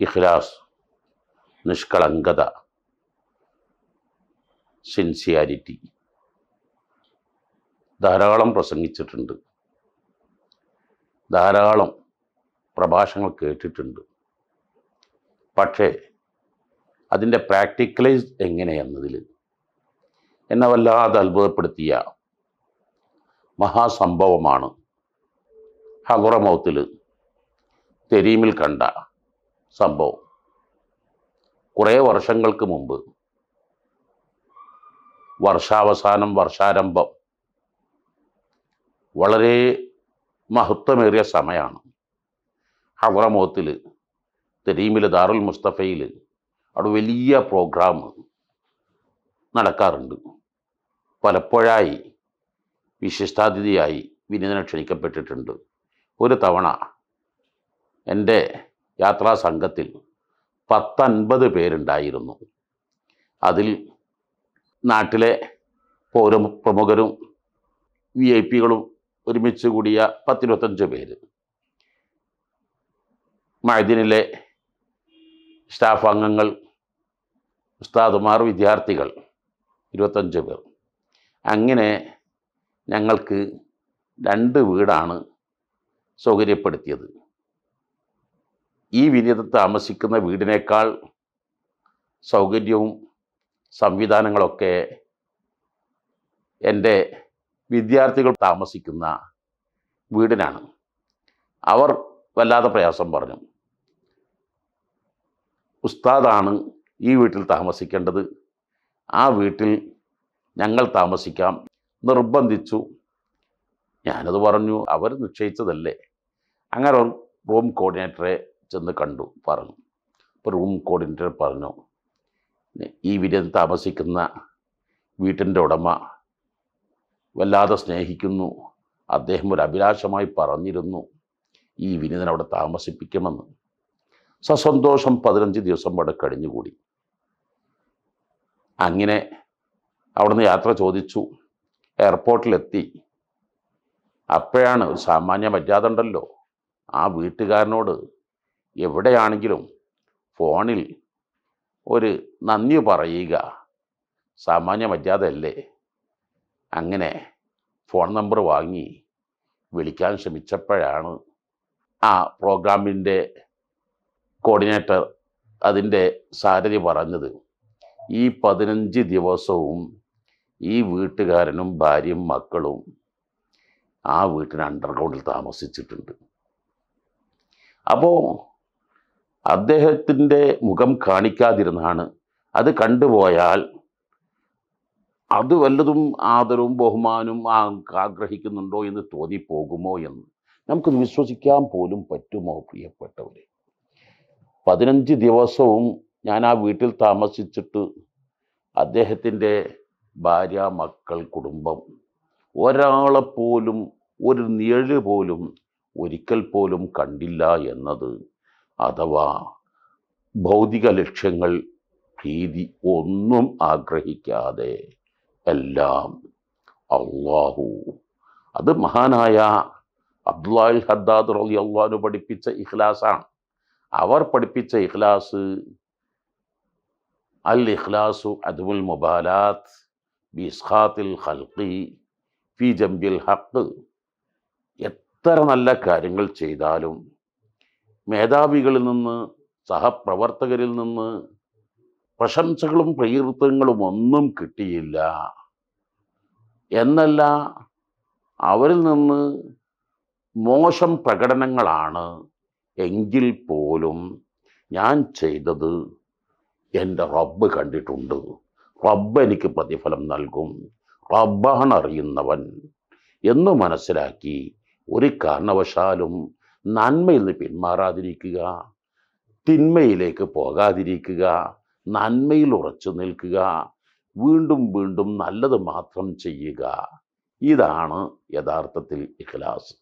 Ikhlas നിഷ്കളങ്കത sincerity ധാരാളം പ്രസംഗിച്ചിട്ടുണ്ട്. ധാരാളം പ്രഭാഷണങ്ങൾ കേട്ടിട്ടുണ്ട്. പക്ഷേ അതിന്റെ പ്രാക്ടിക്കലൈസ് എങ്ങനെയെന്നതിൽ എന്നെ വല്ലാതെ അത്ഭുതപ്പെടുത്തിയ മഹാസംഭവമാണ് ഹഗുറമൗത്തിൽ തെരീമിൽ കണ്ട സംഭവം. കുറേ വർഷങ്ങൾക്ക് മുമ്പ് വർഷാവസാനം വർഷാരംഭം വളരെ മഹത്വമേറിയ സമയമാണ് ഹവറമോത്തിൽ തെരീമിൽ ദാറുൽ മുസ്തഫയിൽ അവിടെ വലിയ പ്രോഗ്രാം നടക്കാറുണ്ട്. പലപ്പോഴായി വിശിഷ്ടാതിഥിയായി വിനീതനെ ക്ഷണിക്കപ്പെട്ടിട്ടുണ്ട്. ഒരു തവണ എന്റെ യാത്രാ സംഘത്തിൽ പത്തൻപത് പേരുണ്ടായിരുന്നു. അതിൽ നാട്ടിലെ പൗര പ്രമുഖരും വി ഐ പികളും ഒരുമിച്ച് കൂടിയ പത്തിരുപത്തഞ്ച് പേര്. മഴദിനിലെ സ്റ്റാഫ് അംഗങ്ങൾ ഉസ്താദുമാർ വിദ്യാർത്ഥികൾ ഇരുപത്തഞ്ച് പേർ. അങ്ങനെ ഞങ്ങൾക്ക് രണ്ട് വീടാണ് സൗകര്യപ്പെടുത്തിയത്. ഈ വിനീത താമസിക്കുന്ന വീടിനേക്കാൾ സൗകര്യവും സംവിധാനങ്ങളൊക്കെ എന്റെ വിദ്യാർത്ഥികൾ താമസിക്കുന്ന വീടിനാണ്. അവർ വല്ലാതെ പ്രയാസം പറഞ്ഞു. ഉസ്താദാണ് ഈ വീട്ടിൽ താമസിക്കേണ്ടത്. ആ വീട്ടിൽ ഞങ്ങൾ താമസിക്കാം. നിർബന്ധിച്ചു. ഞാനത് പറഞ്ഞു. അവർ നിശ്ചയിച്ചതല്ലേ. അങ്ങനെ റൂം കോർഡിനേറ്ററെ ചെന്ന് കണ്ടു പറഞ്ഞു. അപ്പോൾ റൂം കോർഡിനേറ്റർ പറഞ്ഞു ഈ വീട്ടിൽ താമസിക്കുന്ന വീട്ടിന്റെ ഉടമ വല്ലാതെ സ്നേഹിക്കുന്നു. അദ്ദേഹം ഒരു അഭിലാഷമായി പറഞ്ഞിരുന്നു ഈ വിനീതൻ അവിടെ താമസിപ്പിക്കുമെന്ന്. സസന്തോഷം പതിനഞ്ച് ദിവസം അവിടെ കഴിഞ്ഞുകൂടി. അങ്ങനെ അവിടുന്ന് യാത്ര ചോദിച്ചു എയർപോർട്ടിലെത്തി. അപ്പോഴാണ് ഒരു സാമാന്യ മര്യാദ ഉണ്ടല്ലോ ആ വീട്ടുകാരനോട് എവിടെയാണെങ്കിലും ഫോണിൽ ഒരു നന്ദി പറയുക. സാമാന്യ മര്യാദയല്ലേ അങ്ങനെ ഫോൺ നമ്പർ വാങ്ങി വിളിക്കാൻ ശ്രമിച്ചപ്പോഴാണ് ആ പ്രോഗ്രാമിന്റെ കോർഡിനേറ്റർ അതിന്റെ സാരഥി പറഞ്ഞത്. ഈ പതിനഞ്ച് ദിവസവും ഈ വീട്ടുകാരനും ഭാര്യയും മക്കളും ആ വീട്ടിന് അണ്ടർഗ്രൗണ്ടിൽ താമസിച്ചിട്ടുണ്ട്. അപ്പോൾ അദ്ദേഹത്തിന്റെ മുഖം കാണിക്കാതിരുന്നാണ്. അത് കണ്ടുപോയാൽ അത് വല്ലതും ആദരവും ബഹുമാനവും ആഗ്രഹിക്കുന്നുണ്ടോ എന്ന് തോന്നിപ്പോകുമോ എന്ന് നമുക്ക് വിശ്വസിക്കാൻ പോലും പറ്റുമോ പ്രിയപ്പെട്ടവരെ? പതിനഞ്ച് ദിവസവും ഞാൻ ആ വീട്ടിൽ താമസിച്ചിട്ട് അദ്ദേഹത്തിന്റെ ഭാര്യ മക്കൾ കുടുംബം ഒരാളെപ്പോലും ഒരു നിഴൽ പോലും ഒരിക്കൽ പോലും കണ്ടില്ല എന്നത് അഥവാ ഭൗതിക ലക്ഷ്യങ്ങൾ ഭീതി ഒന്നും ആഗ്രഹിക്കാതെ എല്ലാം അള്ളാഹു. അത് മഹാനായ അബ്ദുല്ലാഹിൽ ഹദ്ദാദ് റലി അള്ളാഹു പഠിപ്പിച്ച ഇഖ്ലാസാണ്. അവർ പഠിപ്പിച്ച ഇഖ്ലാസ് അൽ ഇഖ്ലാസു അദുൽ മുബാലാത്ത് ബിസ്ഖാത്തിൽ ഖൽഖി ഫി ജംബിൽ ഹക്ക് എത്ര നല്ല കാര്യങ്ങൾ ചെയ്താലും മേധാവികളിൽ നിന്ന് സഹപ്രവർത്തകരിൽ നിന്ന് പ്രശംസകളും പ്രകീർത്തനങ്ങളും ഒന്നും കിട്ടിയില്ല. എന്നല്ല അവരിൽ നിന്ന് മോശം പ്രകടനങ്ങളാണ് എങ്കിൽ പോലും ഞാൻ ചെയ്തത് എന്റെ റബ്ബ് കണ്ടിട്ടുണ്ട്. റബ്ബ് എനിക്ക് പ്രതിഫലം നൽകും. റബ്ബാണ് അറിയുന്നവൻ എന്ന് മനസ്സിലാക്കി ഒരു കാരണവശാലും നന്മയിൽ നിന്ന് പിന്മാറാതിരിക്കുക തിന്മയിലേക്ക് പോകാതിരിക്കുക നന്മയിൽ ഉറച്ചു നിൽക്കുക വീണ്ടും വീണ്ടും നല്ലത് മാത്രം ചെയ്യുക. ഇതാണ് യഥാർത്ഥത്തിൽ ഇഖ്ലാസ്.